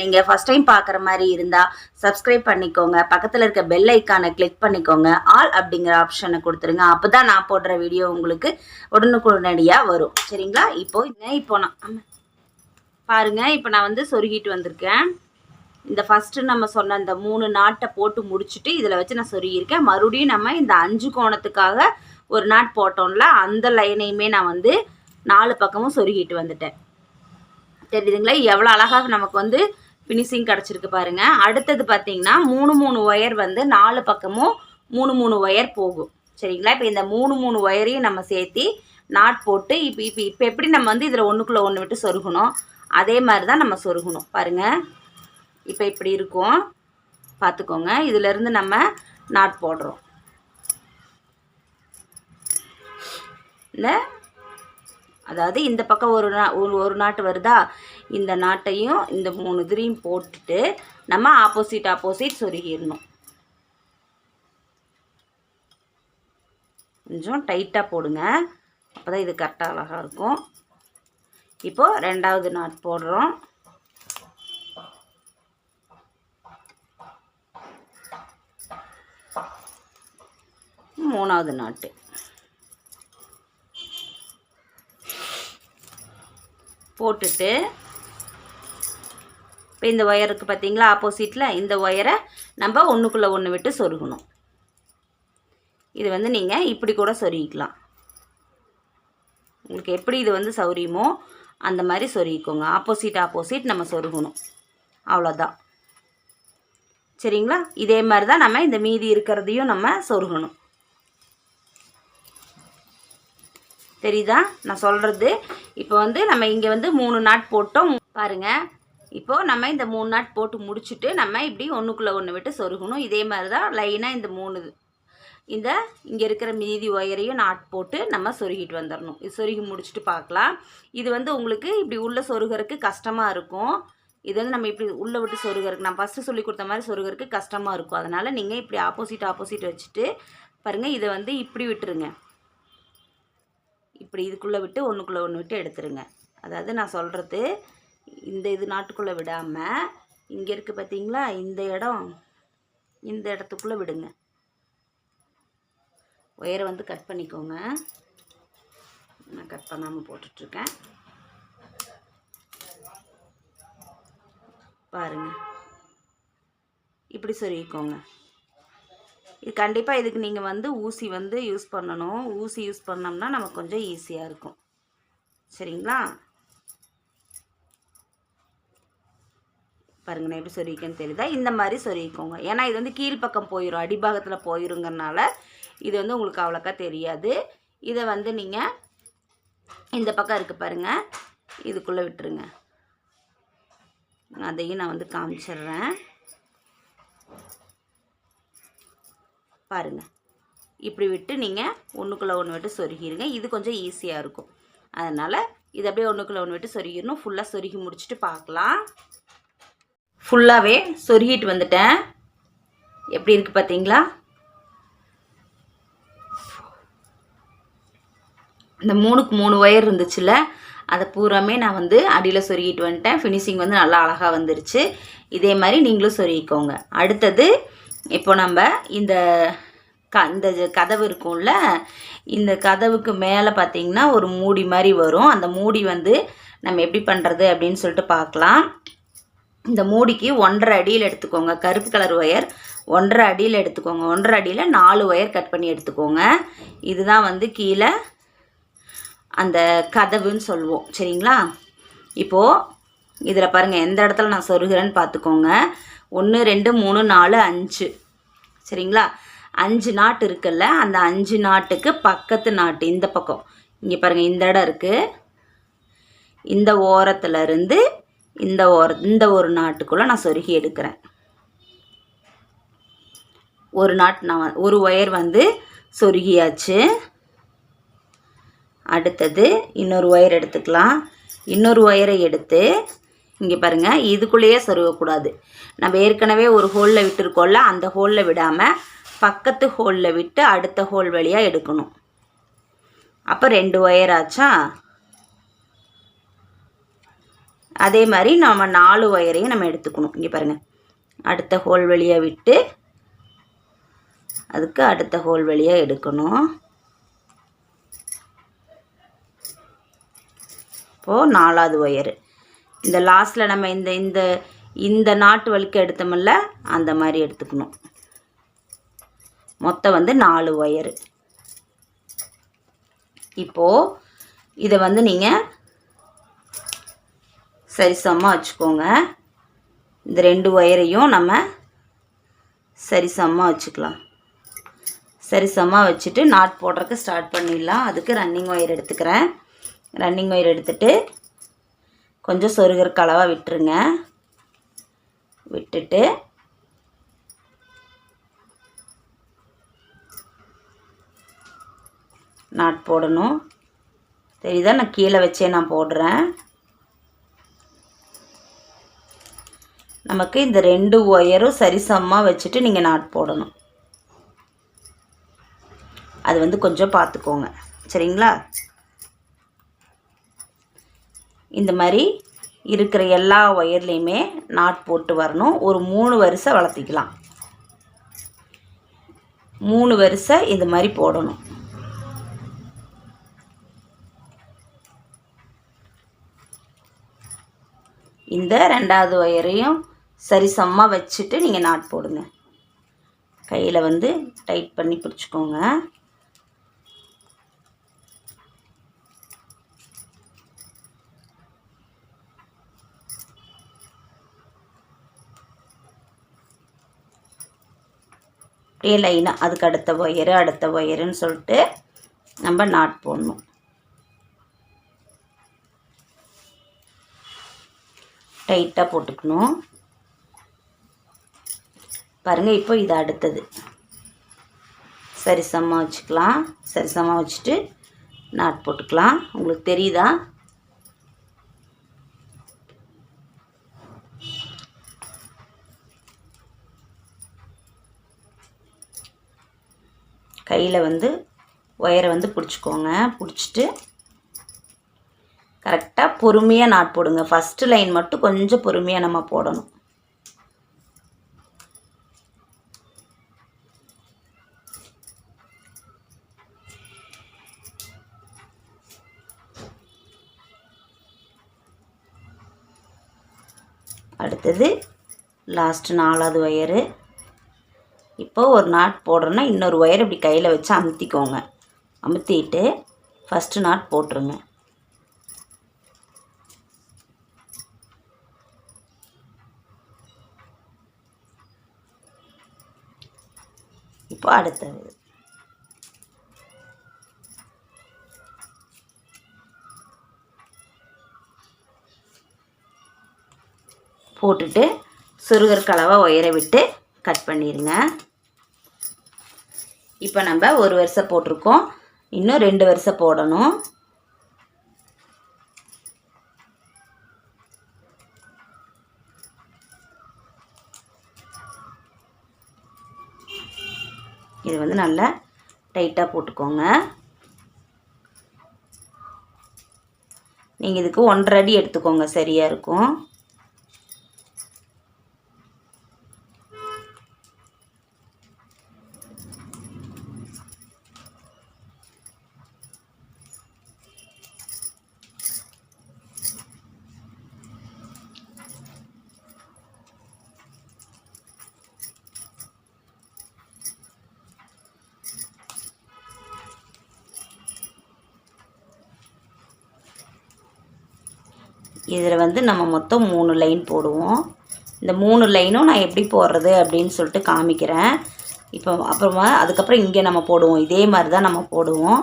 நீங்கள் first time பார்க்குற மாதிரி இருந்தால் சப்ஸ்கிரைப் பண்ணிக்கோங்க. பக்கத்தில் இருக்க பெல் ஐக்கானை கிளிக் பண்ணிக்கோங்க. ஆல் அப்படிங்கிற ஆப்ஷனை கொடுத்துருங்க. அப்போ தான் நான் போடுற வீடியோ உங்களுக்கு உடனுக்குடனடியாக வரும். சரிங்களா? இப்போ இப்போ நான் ஆமா. பாருங்க இப்போ நான் வந்து சொருகிட்டு வந்திருக்கேன். இந்த ஃபஸ்ட்டு நம்ம சொன்ன இந்த மூணு நாட்டை போட்டு முடிச்சுட்டு இதில் வச்சு நான் சொருகியிருக்கேன். மறுபடியும் நம்ம இந்த அஞ்சு கோணத்துக்காக ஒரு நாட் போட்டோம்ல அந்த லைனையுமே நான் வந்து நாலு பக்கமும் சொருகிட்டு வந்துட்டேன். தெரியுதுங்களா? எவ்வளோ அழகாக நமக்கு வந்து ஃபினிஷிங் கிடச்சிருக்கு பாருங்கள் அடுத்தது பார்த்தீங்கன்னா மூணு மூணு ஒயர் வந்து நாலு பக்கமும் மூணு மூணு ஒயர் போகும். சரிங்களா? இப்போ இந்த மூணு மூணு ஒயரையும் நம்ம சேர்த்து நாட் போட்டு இப்போ இப்போ இப்போ எப்படி நம்ம வந்து இதில் ஒன்றுக்குள்ளே ஒன்று விட்டு சொருகணும்? அதே மாதிரி தான் நம்ம சொருகணும். பாருங்கள் இப்போ இப்படி இருக்கும். பார்த்துக்கோங்க. இதிலேருந்து நம்ம நாட் போடுறோம். இந்த அதாவது இந்த பக்கம் ஒரு நா ஒரு ஒரு நாட்டு வருதா? இந்த நாட்டையும் இந்த மூணு இதுலையும் போட்டுட்டு நம்ம ஆப்போசிட் ஆப்போசிட் சொருகிடணும். கொஞ்சம் டைட்டாக போடுங்க. அப்போ தான் இது கரெக்டாக அழகாக இருக்கும். இப்போது ரெண்டாவது நாட் போடுறோம். மூணாவது நாட்டு போட்டுட்டு இப்போ இந்த ஒயருக்கு பார்த்தீங்களா ஆப்போசிட்டில் இந்த ஒயரை நம்ம ஒன்றுக்குள்ளே ஒன்று விட்டு சொருகணும். இது வந்து நீங்கள் இப்படி கூட சொருகிக்கலாம். உங்களுக்கு எப்படி இது வந்து சௌரியமோ அந்த மாதிரி சொருகிக்கோங்க. ஆப்போசிட் ஆப்போசிட் நம்ம சொருகணும். அவ்வளோதான் சரிங்களா? இதே மாதிரி தான் நம்ம இந்த மீதி இருக்கிறதையும் நம்ம சொருகணும். தெரியுதா? நான் சொல்கிறது இப்போ வந்து நம்ம இங்கே வந்து மூணு நாட் போட்டோம். பாருங்கள் இப்போது நம்ம இந்த மூணு நாட் போட்டு முடிச்சுட்டு நம்ம இப்படி ஒன்றுக்குள்ளே ஒன்று விட்டு சொருகணும். இதே மாதிரி தான் லைனாக இந்த மூணு இந்த இங்கே இருக்கிற மீதி ஒயரையும் நாட் போட்டு நம்ம சொருகிட்டு வந்துடணும் இது சொருகி முடிச்சுட்டு பார்க்கலாம். இது வந்து உங்களுக்கு இப்படி உள்ளே சொருகிறதுக்கு கஷ்டமாக இருக்கும். இது வந்து நம்ம இப்படி உள்ளே விட்டு சொருகிறதுக்கு நான் ஃபஸ்ட்டு சொல்லி கொடுத்த மாதிரி சொருகிறதுக்கு கஷ்டமாக இருக்கும். அதனால் நீங்கள் இப்படி ஆப்போசிட் ஆப்போசிட் வச்சுட்டு பாருங்கள் இதை வந்து இப்படி விட்டுருங்க. இப்படி இதுக்குள்ளே விட்டு ஒன்றுக்குள்ளே ஒன்று விட்டு எடுத்துருங்க. அதாவது நான் சொல்கிறது இந்த இது நாட்டுக்குள்ளே விடாமல் இங்கே இருக்குது பார்த்தீங்களா இந்த இடம். இந்த இடத்துக்குள்ளே விடுங்க. ஒயரை வந்து கட் பண்ணிக்கோங்க. நான் கட் பண்ணாமல் போட்டுட்ருக்கேன். பாருங்க. இப்படி சொருகிக்கோங்க. இது கண்டிப்பாக இதுக்கு நீங்கள் வந்து ஊசி வந்து யூஸ் பண்ணணும். ஊசி யூஸ் பண்ணோம்னா நமக்கு கொஞ்சம் ஈஸியாக இருக்கும். சரிங்களா? பாருங்க நான் எப்படி சொருகிக்கன்னு தெரியுதா? இந்த மாதிரி சொருகிக்கோங்க ஏன்னா இது வந்து கீழ்ப்பக்கம் போயிடும் அடிபாகத்தில் போயிருங்கறனால இது வந்து உங்களுக்கு அவ்வளோக்கா தெரியாது. இதை வந்து நீங்கள் இந்த பக்கம் இருக்குது பாருங்கள் இதுக்குள்ளே விட்டுருங்க. அதையும் நான் வந்து காமிச்சிடுறேன். பாருங்கள் இப்படி விட்டு நீங்கள் ஒன்றுக்குள்ளே ஒன்று விட்டு சொருகிருங்க. இது கொஞ்சம் ஈஸியாக இருக்கும். அதனால் இது அப்படியே ஒன்றுக்குள்ளே ஒன்று விட்டு சொருகிடணும். ஃபுல்லாக சொருகி முடிச்சுட்டு பார்க்கலாம். ஃபுல்லாகவே சொருகிட்டு வந்துட்டேன். எப்படி இருக்குது பார்த்தீங்களா இந்த மூணுக்கு மூணு ஒயர் இருந்துச்சுல்ல அதை பூராமே நான் வந்து அடியில் சொருகிட்டு வந்துட்டேன். ஃபினிஷிங் வந்து நல்லா அழகாக வந்துருச்சு. இதே மாதிரி நீங்களும் சொருகிக்கோங்க. அடுத்தது இப்போ நம்ம இந்த க இந்த கதவு இருக்கும்ல இந்த கதவுக்கு மேலே பார்த்தீங்கன்னா ஒரு மூடி மாதிரி வரும். அந்த மூடி வந்து நம்ம எப்படி பண்ணுறது அப்படின்னு சொல்லிட்டு பார்க்கலாம். இந்த மூடிக்கு ஒன்றரை அடியில் எடுத்துக்கோங்க. கருப்பு கலர் ஒயர் ஒன்றரை அடியில் எடுத்துக்கோங்க. ஒன்றரை அடியில் நாலு ஒயர் கட் பண்ணி எடுத்துக்கோங்க. இதுதான் வந்து கீழே அந்த கதவுன்னு சொல்லுவோம். சரிங்களா? இப்போது இதில் பாருங்கள் எந்த இடத்துல நான் சொருகிறேன்னு பார்த்துக்கோங்க. ஒன்று ரெண்டு மூணு நாலு அஞ்சு. சரிங்களா? அஞ்சு நாட்டு இருக்குல்ல அந்த அஞ்சு நாட்டுக்கு பக்கத்து நாட்டு இந்த பக்கம். இங்கே பாருங்கள் இந்த இடம் இருக்குது இந்த ஓரத்துலேருந்து இந்த ஒரு இந்த ஒரு நாட்டுக்குள்ளே நான் சொருகி எடுக்கிறேன். ஒரு நாட் நான் ஒரு ஒயர் வந்து சொருகியாச்சு. அடுத்தது இன்னொரு ஒயர் எடுத்துக்கலாம். இன்னொரு ஒயரை எடுத்து இங்கே பாருங்கள் இதுக்குள்ளேயே சொருகக்கூடாது. நம்ம ஏற்கனவே ஒரு ஹோலில் விட்டுருக்கோம்ல அந்த ஹோலில் விடாமல் பக்கத்து ஹோலில் விட்டு அடுத்த ஹோல் வழியாக எடுக்கணும். அப்போ ரெண்டு ஒயர் ஆச்சா? அதே மாதிரி நாம் நாலு ஒயரையும் நம்ம எடுத்துக்கணும். இங்கே பாருங்கள் அடுத்த ஹோல் வழியாக விட்டு அதுக்கு அடுத்த ஹோல் வழியாக எடுக்கணும். இப்போது நாலாவது ஒயரு இந்த லாஸ்ட்டில் நம்ம இந்த இந்த இந்த நாட்டு வலிக்க எடுத்தோமில்ல அந்த மாதிரி எடுத்துக்கணும். மொத்தம் வந்து நாலு ஒயரு இப்போது இதை வந்து நீங்கள் சரிசமமாக வச்சுக்கோங்க. இந்த ரெண்டு ஒயரையும் நம்ம சரிசமமாக வச்சுக்கலாம். சரிசமமாக வச்சுட்டு நாட் போடுறதுக்கு ஸ்டார்ட் பண்ணிடலாம். அதுக்கு ரன்னிங் ஒயர் எடுத்துக்கிறேன். ரன்னிங் ஒயர் எடுத்துட்டு கொஞ்சம் சொருகிற கலவாக விட்டுருங்க. விட்டுட்டு நாட் போடணும். தெரியுதா? நான் கீழே வச்சே நான் போடுறேன். நமக்கு இந்த ரெண்டு ஒயரும் சரிசமமாக வச்சுட்டு நீங்கள் நாட் போடணும். அது வந்து கொஞ்சம் பார்த்துக்கோங்க. சரிங்களா? இந்த மாதிரி இருக்கிற எல்லா ஒயர்லேயுமே நாட் போட்டு வரணும். ஒரு மூணு வரிசை வளர்த்திக்கலாம். மூணு வரிசை இந்த மாதிரி போடணும். இந்த ரெண்டாவது ஒயரையும் சரிசமமாக வச்சுட்டு நீங்கள் நாட் போடுங்க. கையில் வந்து டைட் பண்ணி பிடிச்சிக்கோங்க. அப்படியே லைனாக அதுக்கு அடுத்த ஒயரு அடுத்த ஒயருன்னு சொல்லிட்டு நம்ம நாட் போடணும். டைட்டாக போட்டுக்கணும். பாருங்கள் இப்போ இது அடுத்தது. சரிசமாக வச்சுக்கலாம். சரிசமாக வச்சுட்டு நாட் போட்டுக்கலாம். உங்களுக்கு தெரியுதா? கையில் வந்து ஒயரை வந்து பிடிச்சிக்கோங்க. பிடிச்சிட்டு கரெக்டாக பொறுமையாக நாட் போடுங்க. ஃபஸ்ட்டு லைன் மட்டும் கொஞ்சம் பொறுமையாக நம்ம போடணும். அடுத்தது லாஸ்ட் நாலாவது ஒயரு இப்போ ஒரு நாட் போடுறோன்னா இன்னொரு ஒயர் இப்படி கையில் வச்சு அமுத்திக்கோங்க. அமுத்திட்டு ஃபஸ்ட்டு நாட் போட்டுருங்க. இப்போ அடுத்தது. போட்டுட்டு சுருகர் கலவை உயர விட்டு கட் பண்ணிடுங்க இப்போ நம்ம ஒரு வருஷம் போட்டிருக்கோம். இன்னும் ரெண்டு வருஷம் போடணும். இது வந்து நல்லா டைட்டாக போட்டுக்கோங்க. நீங்கள் இதுக்கு ஒன்றரை அடி எடுத்துக்கோங்க. சரியாக இருக்கும். இதில் வந்து நம்ம மொத்தம் மூணு லைன் போடுவோம். இந்த மூணு லைனும் நான் எப்படி போடுறது அப்படின்னு சொல்லிட்டு காமிக்கிறேன். இப்போ அப்புறமா அதுக்கப்புறம் இங்கே நம்ம போடுவோம். இதே மாதிரி தான் நம்ம போடுவோம்.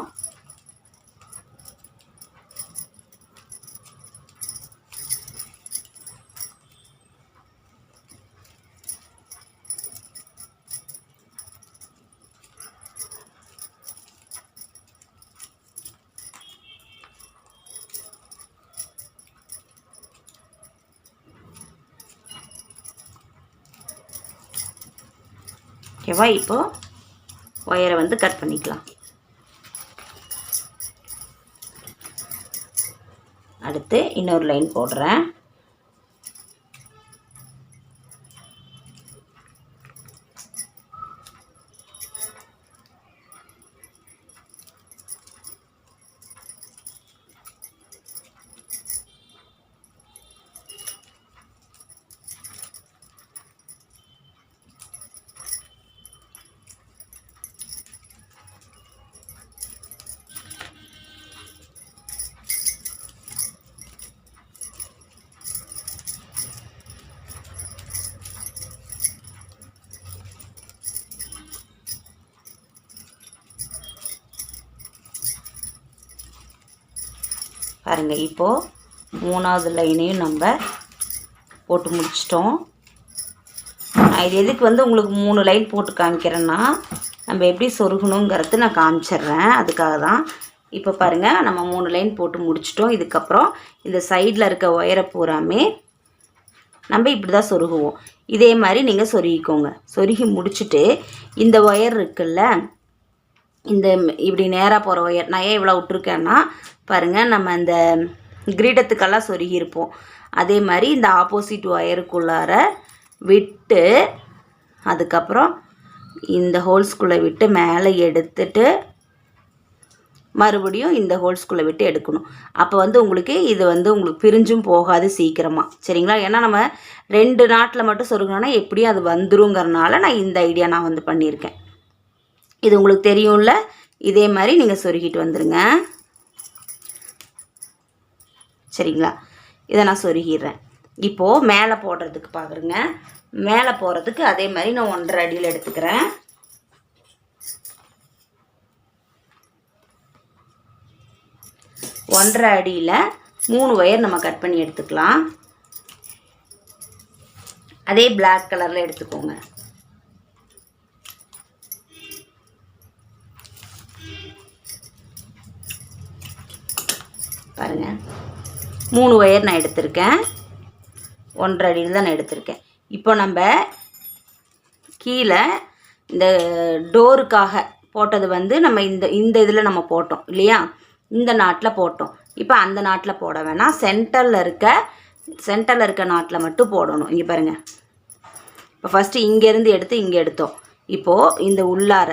ஓகேவா இப்போது ஒயரை வந்து கட் பண்ணிக்கலாம். அடுத்து இன்னொரு லைன் போடுறேன். பாருங்கள் இப்போது மூணாவது லைனையும் நம்ம போட்டு முடிச்சிட்டோம். நான் இது எதுக்கு வந்து உங்களுக்கு மூணு லைன் போட்டு காமிக்கிறேன்னா நம்ம எப்படி சொருகணுங்கிறது நான் காமிச்சிடுறேன். அதுக்காக தான். இப்போ பாருங்கள் நம்ம மூணு லைன் போட்டு முடிச்சிட்டோம். இதுக்கப்புறம் இந்த சைடில் இருக்க ஒயரை பூராமே நம்ம இப்படி தான் சொருகுவோம். இதே மாதிரி நீங்கள் சொருகிக்கோங்க. சொருகி முடிச்சுட்டு இந்த ஒயர் இருக்குல்ல இந்த இப்படி நேராக போகிற ஒயர் நான் ஏன் இவ்வளோ விட்ருக்கேன்னா பாருங்கள் நம்ம இந்த கிரீடத்துக்கெல்லாம் சொருகியிருப்போம். அதே மாதிரி இந்த ஆப்போசிட் ஒயருக்குள்ளார விட்டு அதுக்கப்புறம் இந்த ஹோல்ஸ்குள்ளே விட்டு மேலே எடுத்துட்டு மறுபடியும் இந்த ஹோல்ஸ்குள்ளே விட்டு எடுக்கணும். அப்போ வந்து உங்களுக்கு இது வந்து உங்களுக்கு பிரிஞ்சும் போகாது சீக்கிரமாக சரிங்களா? ஏன்னா நம்ம ரெண்டு நாட்டில் மட்டும் சொருகணும்னா எப்படியும் அது வந்துருங்கிறனால நான் இந்த ஐடியா நான் வந்து பண்ணியிருக்கேன். இது உங்களுக்கு தெரியும்ல? இதே மாதிரி நீங்கள் சொருகிட்டு வந்துடுங்க சரிங்களா? இதை நான் சொருகிடுறேன். இப்போது மேலே போடுறதுக்கு பார்க்குறேங்க மேலே போகிறதுக்கு அதே மாதிரி நான் ஒன்றரை அடியில் எடுத்துக்கிறேன். ஒன்றரை அடியில் மூணு ஒயர் நம்ம கட் பண்ணி எடுத்துக்கலாம். அதே பிளாக் கலரில் எடுத்துக்கோங்க. பாருங்க. மூணு ஒயர் நான் எடுத்திருக்கேன். ஒன்றரை அடியில் தான் நான் எடுத்திருக்கேன். இப்போ நம்ம கீழே இந்த டோருக்காக போட்டது வந்து நம்ம இந்த இந்த இதில் நம்ம போட்டோம் இல்லையா? இந்த நாட்டில் போட்டோம். இப்போ அந்த நாட்டில் போட வேணாம். சென்டரில் இருக்க சென்டரில் இருக்க நாட்டில் மட்டும் போடணும். இங்கே பாருங்கள் இப்போ ஃபஸ்ட்டு இங்கேருந்து எடுத்து இங்கே எடுத்தோம். இப்போது இந்த உள்ளார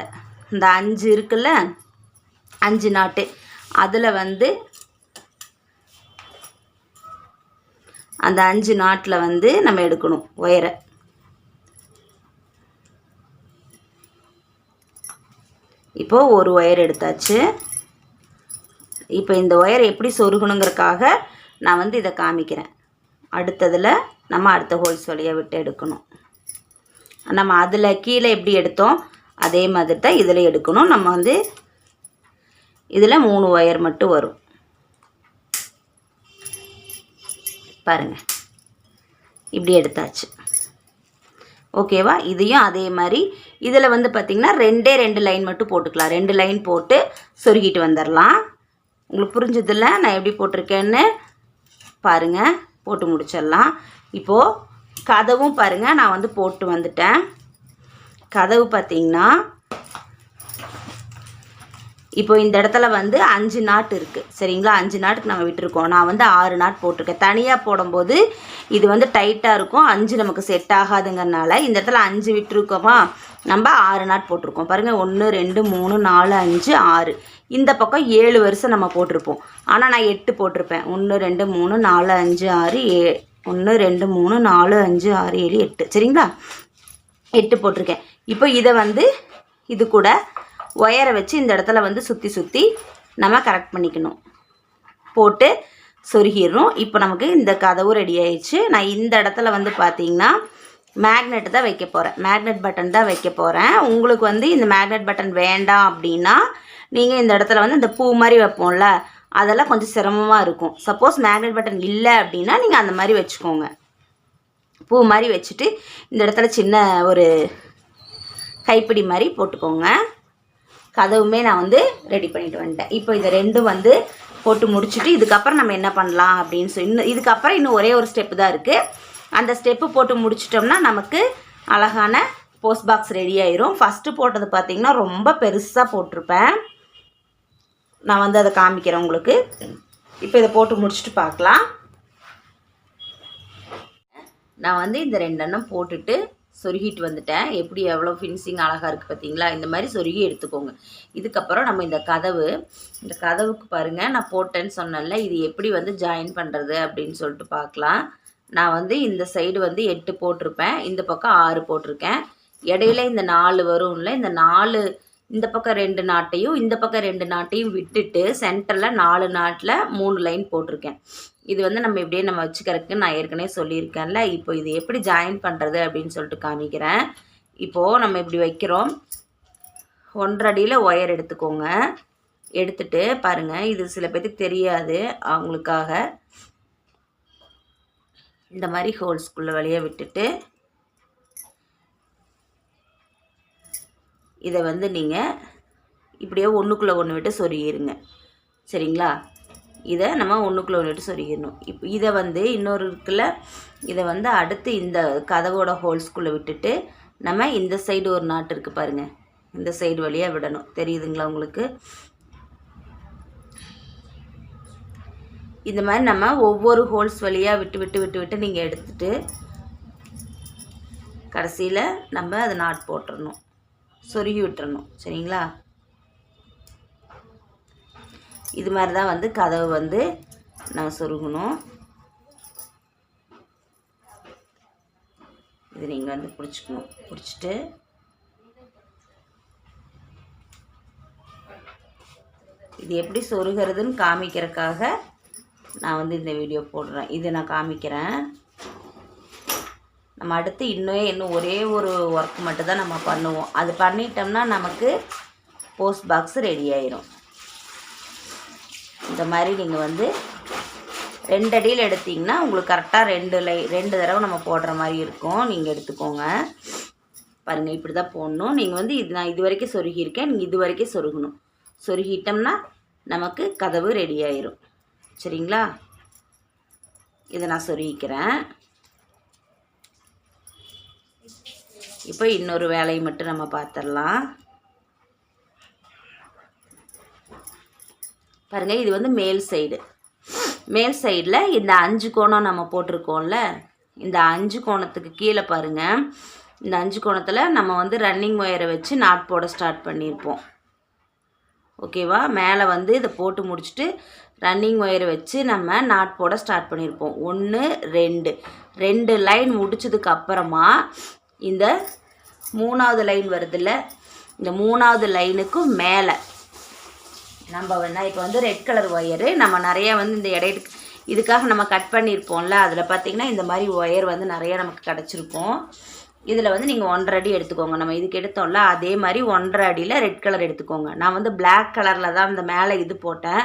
இந்த அஞ்சு இருக்குல்ல? அஞ்சு நாட்டு. அதில் வந்து அந்த அஞ்சு நாட்டில் வந்து நம்ம எடுக்கணும் ஒயரை. இப்போது ஒரு ஒயர் எடுத்தாச்சு. இப்போ இந்த ஒயரை எப்படி சொருகணுங்கிறதுக்காக நான் வந்து இதை காமிக்கிறேன். அடுத்ததில் நம்ம அடுத்த ஹோல்ஸ் வழியாக விட்டு எடுக்கணும். நம்ம அதில் கீழே எப்படி எடுத்தோம்? அதே மாதிரி தான் இதில் எடுக்கணும். நம்ம வந்து இதில் மூணு ஒயர் மட்டும் வரும். பாருங்கள் இப்படி எடுத்தாச்சு. ஓகேவா? இதையும் அதே மாதிரி. இதில் வந்து பார்த்திங்கன்னா ரெண்டே ரெண்டு லைன் மட்டும் போட்டுக்கலாம். ரெண்டு லைன் போட்டு சொருகிட்டு வந்துடலாம் உங்களுக்கு புரிஞ்சதில்ல? நான் எப்படி போட்டிருக்கேன்னு பாருங்கள் போட்டு முடிச்சிடலாம் இப்போது கதவும் பாருங்கள் நான் வந்து போட்டு வந்துட்டேன். கதவு பார்த்திங்கன்னா இப்போ இந்த இடத்துல வந்து அஞ்சு நாட் இருக்குது சரிங்களா? அஞ்சு நாட்டுக்கு நம்ம விட்டுருக்கோம். நான் வந்து ஆறு நாட் போட்டிருக்கேன். தனியாக போடும்போது இது வந்து டைட்டாக இருக்கும். அஞ்சு நமக்கு செட் ஆகாதுங்கிறனால இந்த இடத்துல அஞ்சு விட்டுருக்கோமா? நம்ம ஆறு நாட் போட்டிருக்கோம். பாருங்கள் ஒன்று ரெண்டு மூணு நாலு அஞ்சு ஆறு. இந்த பக்கம் ஏழு வருஷம் நம்ம போட்டிருப்போம். ஆனால் நான் எட்டு போட்டிருப்பேன். ஒன்று ரெண்டு மூணு நாலு அஞ்சு ஆறு ஏ ஒன்று ரெண்டு மூணு நாலு அஞ்சு ஆறு ஏழு எட்டு. சரிங்களா? எட்டு போட்டிருக்கேன். இப்போ இதை வந்து இது கூட ஒயரை வச்சு இந்த இடத்துல வந்து சுற்றி சுற்றி நம்ம கரெக்ட் பண்ணிக்கணும். போட்டு சொருகிடுறோம் இப்போ நமக்கு இந்த கதவு ரெடி ஆயிடுச்சு. நான் இந்த இடத்துல வந்து பார்த்தீங்கன்னா மேக்னெட் தான் வைக்க போகிறேன் மேக்னெட் பட்டன் தான் வைக்க போகிறேன் உங்களுக்கு வந்து இந்த மேக்னெட் பட்டன் வேண்டாம் அப்படின்னா நீங்கள் இந்த இடத்துல வந்து இந்த பூ மாதிரி வைப்போம்ல அதெல்லாம் கொஞ்சம் சிரமமாக இருக்கும். சப்போஸ் மேக்னெட் பட்டன் இல்லை அப்படின்னா நீங்கள் அந்த மாதிரி வச்சுக்கோங்க. பூ மாதிரி வச்சுட்டு இந்த இடத்துல சின்ன ஒரு கைப்பிடி மாதிரி போட்டுக்கோங்க. கதவுமே நான் வந்து ரெடி பண்ணிட்டு வந்துட்டேன். இப்போ இதை ரெண்டும் வந்து போட்டு முடிச்சுட்டு இதுக்கப்புறம் நம்ம என்ன பண்ணலாம் அப்படின்னு சொல்லி இன்னும் இதுக்கப்புறம் இன்னும் ஒரே ஒரு ஸ்டெப்பு தான் இருக்குது அந்த ஸ்டெப்பு போட்டு முடிச்சிட்டோம்னா நமக்கு அழகான போஸ்ட் பாக்ஸ் ரெடி ஆயிரும். ஃபஸ்ட்டு போட்டது பார்த்தீங்கன்னா ரொம்ப பெருசாக போட்டிருப்பேன். நான் வந்து அதை காமிக்கிறேன் உங்களுக்கு. இப்போ இதை போட்டு முடிச்சுட்டு பார்க்கலாம். நான் வந்து இந்த ரெண்டெண்ணம் போட்டுட்டு சொருகிட்டு வந்துட்டேன். எப்படி எவ்வளோ ஃபினிஷிங் அழகாக இருக்குது பார்த்தீங்களா இந்த மாதிரி சொருகி எடுத்துக்கோங்க. இதுக்கப்புறம் நம்ம இந்த கதவு இந்த கதவுக்கு பாருங்கள் நான் போட்டேன்னு சொன்னேன்ல இது எப்படி வந்து ஜாயின் பண்ணுறது அப்படின்னு சொல்லிட்டு பார்க்கலாம். நான் வந்து இந்த சைடு வந்து எட்டு போட்டிருப்பேன். இந்த பக்கம் ஆறு போட்டிருக்கேன். இடையில இந்த நாலு வரும்ல இந்த நாலு இந்த பக்கம் ரெண்டு நாட்டையும் இந்த பக்கம் ரெண்டு நாட்டையும் விட்டுட்டு சென்டரில் நாலு நாட்டில் மூணு லைன் போட்டிருக்கேன். இது வந்து நம்ம இப்படியே நம்ம வச்சுக்கிறதுக்கு நான் ஏற்கனவே சொல்லியிருக்கேன்ல. இப்போ இது எப்படி ஜாயின் பண்ணுறது அப்படின்னு சொல்லிட்டு காமிக்கிறேன். இப்போது நம்ம இப்படி வைக்கிறோம். ஒன்றடியில் அடியில் ஒயர் எடுத்துக்கோங்க. எடுத்துட்டு பாருங்கள் இது சில பேர்த்துக்கு தெரியாது அவங்களுக்காக. இந்த மாதிரி ஹோல்ஸ்குள்ளே வழியாக விட்டுட்டு இதை வந்து நீங்கள் இப்படியே ஒன்றுக்குள்ளே ஒன்று விட்டு சொருகிருங்க. சரிங்களா? இதை நம்ம ஒன்றுக்குள்ளே விட்டு சொருகிடணும் இப்போ இதை வந்து இன்னொரு இருக்குல்ல இதை வந்து அடுத்து இந்த கதவோட ஹோல்ஸ்குள்ளே விட்டுட்டு நம்ம இந்த சைடு ஒரு நாட்டு இருக்குது பாருங்கள் இந்த சைடு வழியாக விடணும். தெரியுதுங்களா உங்களுக்கு? இந்த மாதிரி நம்ம ஒவ்வொரு ஹோல்ஸ் வழியாக விட்டு விட்டு விட்டு விட்டு நீங்கள் எடுத்துட்டு கடைசியில் நம்ம அதை நாட் போட்டுறணும். சொருகி விட்டுறணும். சரிங்களா? இது மாதிரி தான் வந்து கதவு வந்து நான் சொருகணும். இது நீங்கள் வந்து பிடிச்சிக்கணும். பிடிச்சிட்டு இது எப்படி சொருகிறதுன்னு காமிக்கிறதுக்காக நான் வந்து இந்த வீடியோ போடுறேன். இதை நான் காமிக்கிறேன். நம்ம அடுத்து இன்னும் இன்னும் ஒரே ஒரு ஒர்க் மட்டும் தான் நம்ம பண்ணுவோம். அது பண்ணிட்டோம்னா நமக்கு போஸ்ட் பாக்ஸ் ரெடி ஆயிரும். இந்த மாதிரி நீங்கள் வந்து ரெண்டு அடியில் எடுத்திங்கன்னா உங்களுக்கு கரெக்டாக ரெண்டு லை ரெண்டு தடவை நம்ம போடுற மாதிரி இருக்கும். நீங்கள் எடுத்துக்கோங்க. பாருங்கள் இப்படி தான் போடணும். நீங்கள் வந்து இது நான் இது வரைக்கும் சொருகியிருக்கேன். நீங்கள் இது வரைக்கும் சொருகணும். சொருகிட்டோம்னா நமக்கு கதவு ரெடி ஆயிரும். சரிங்களா? இதை நான் சொருகிக்கிறேன். இப்போ இன்னொரு வேலையை மட்டும் நம்ம பார்த்துடலாம். பாருங்கள் இது வந்து மேல் சைடு மேல் சைடில் இந்த அஞ்சு கோணம் நம்ம போட்டிருக்கோம்ல இந்த அஞ்சு கோணத்துக்கு கீழே பாருங்கள் இந்த அஞ்சு கோணத்தில் நம்ம வந்து ரன்னிங் ஒயரை வச்சு நாட் போட ஸ்டார்ட் பண்ணியிருப்போம். ஓகேவா மேலே வந்து இதை போட்டு முடிச்சுட்டு ரன்னிங் ஒயரை வச்சு நம்ம நாட் போட ஸ்டார்ட் பண்ணியிருப்போம். ஒன்று ரெண்டு. ரெண்டு லைன் முடிச்சதுக்கு அப்புறமா இந்த மூணாவது லைன் வருதுல்ல இந்த மூணாவது லைனுக்கும் மேலே நம்ம வந்து இப்போ வந்து ரெட் கலர் ஒயரு நம்ம நிறைய வந்து இந்த இடையிட்டு இதுக்காக நம்ம கட் பண்ணியிருப்போம்ல அதில் பார்த்திங்கன்னா இந்த மாதிரி ஒயர் வந்து நிறைய நமக்கு கிடச்சிருக்கும். இதில் வந்து நீங்கள் ஒன்றரை அடி எடுத்துக்கோங்க. நம்ம இதுக்கு எடுத்தோம்ல அதே மாதிரி ஒன்றரை அடியில் ரெட் கலர் எடுத்துக்கோங்க. நான் வந்து பிளாக் கலரில் தான் இந்த மேலே இது போட்டேன்.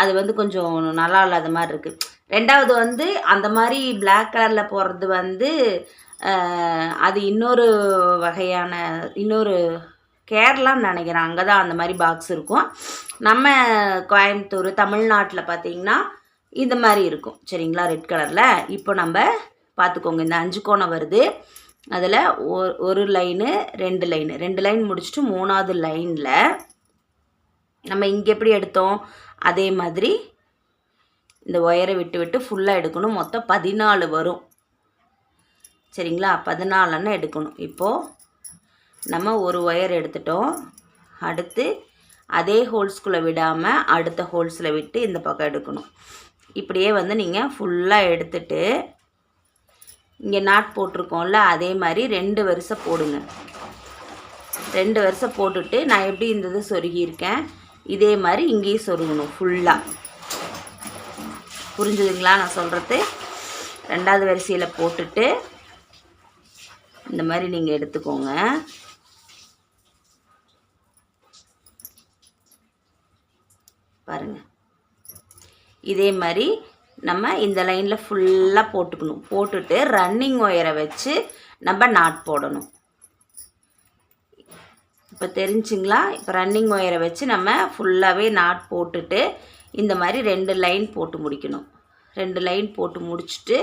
அது வந்து கொஞ்சம் நல்லா இல்லாத மாதிரி இருக்குது ரெண்டாவது வந்து அந்த மாதிரி பிளாக் கலரில் போடுறது வந்து அது இன்னொரு வகையான இன்னொரு கேரளான்னு நினைக்கிறேன். அங்கே தான் அந்த மாதிரி பாக்ஸ் இருக்கும். நம்ம கோயம்புத்தூர் தமிழ்நாட்டில் பார்த்திங்கன்னா இந்த மாதிரி இருக்கும். சரிங்களா? ரெட் கலரில் இப்போ நம்ம பார்த்துக்கோங்க இந்த அஞ்சு கோணம் வருது. அதில் ஒரு லைனு ரெண்டு லைனு ரெண்டு லைன் முடிச்சுட்டு மூணாவது லைனில் நம்ம இங்கே எப்படி எடுத்தோம்? அதே மாதிரி இந்த ஒயரை விட்டு விட்டு ஃபுல்லாக எடுக்கணும். மொத்தம் பதினாலு வரும். சரிங்களா? பதினாலுன்னு எடுக்கணும். இப்போது நம்ம ஒரு ஒயர் எடுத்துட்டோம். அடுத்து அதே ஹோல்ஸ்குள்ளே விடாமல் அடுத்த ஹோல்ஸில் விட்டு இந்த பக்கம் எடுக்கணும். இப்படியே வந்து நீங்கள் ஃபுல்லாக எடுத்துட்டு இங்கே நாட் போட்டிருக்கோம்ல அதே மாதிரி ரெண்டு வருஷம் போடுங்க. ரெண்டு வருஷம் போட்டுட்டு நான் எப்படி இந்த இது சொருகியிருக்கேன்? இதே மாதிரி இங்கேயும் சொருகணும் ஃபுல்லாக புரிஞ்சுதுங்களா நான் சொல்கிறது ரெண்டாவது வரிசையில் போட்டுட்டு இந்த மாதிரி நீங்கள் எடுத்துக்கோங்க. பாருங்கள் இதே மாதிரி நம்ம இந்த லைனில் ஃபுல்லாக போட்டுக்கணும். போட்டுட்டு ரன்னிங் ஒயரை வச்சு நம்ம நாட் போடணும். இப்போ தெரிஞ்சுங்களா? இப்போ ரன்னிங் ஒயரை வச்சு நம்ம ஃபுல்லாகவே நாட் போட்டுட்டு இந்த மாதிரி ரெண்டு லைன் போட்டு முடிக்கணும். ரெண்டு லைன் போட்டு முடிச்சுட்டு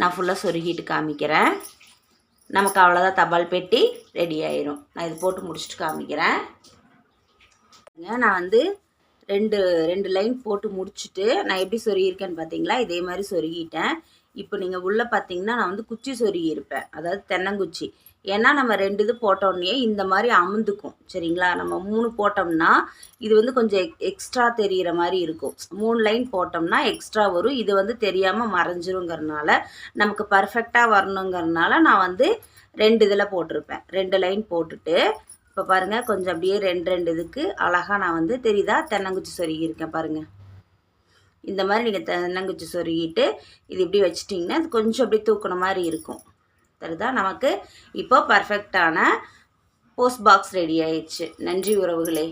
நான் ஃபுல்லாக சொருகிட்டு காமிக்கிறேன். நமக்கு அவ்வளோதான் தபால் பெட்டி ரெடி ஆயிரும். நான் இது போட்டு முடிச்சுட்டு காமிக்கிறேன். நான் வந்து ரெண்டு ரெண்டு லைன் போட்டு முடிச்சுட்டு நான் எப்படி சொருகியிருக்கேன்னு பார்த்தீங்களா? இதே மாதிரி சொருகிட்டேன். இப்போ நீங்கள் உள்ளே பார்த்தீங்கன்னா நான் வந்து குச்சி சொருகியிருப்பேன். அதாவது தென்னங்குச்சி. ஏன்னா நம்ம ரெண்டு இது போட்டோடனே இந்த மாதிரி அமுந்துக்கும். சரிங்களா? நம்ம மூணு போட்டோம்னா இது வந்து கொஞ்சம் எக் எக்ஸ்ட்ரா தெரிகிற மாதிரி இருக்கும். மூணு லைன் போட்டோம்னா எக்ஸ்ட்ரா வரும். இது வந்து தெரியாமல் மறைஞ்சிருங்கிறனால நமக்கு பர்ஃபெக்டாக வரணுங்கிறனால நான் வந்து ரெண்டு இதில் போட்டிருப்பேன். ரெண்டு லைன் போட்டுட்டு இப்போ பாருங்கள் கொஞ்சம் அப்படியே ரெண்டு ரெண்டு இதுக்கு அழகாக நான் வந்து தெரியுதா? தென்னங்குச்சி சொருகியிருக்கேன் பாருங்கள் இந்த மாதிரி நீங்கள் தென்னங்குச்சி சொருகிட்டு இது இப்படி வச்சிட்டிங்கன்னா அது கொஞ்சம் அப்படியே தூக்குன மாதிரி இருக்கும். தெரியுதா? நமக்கு இப்போ பர்ஃபெக்டான போஸ்ட் பாக்ஸ் ரெடி ஆயிடுச்சு. நன்றி உறவுகளே.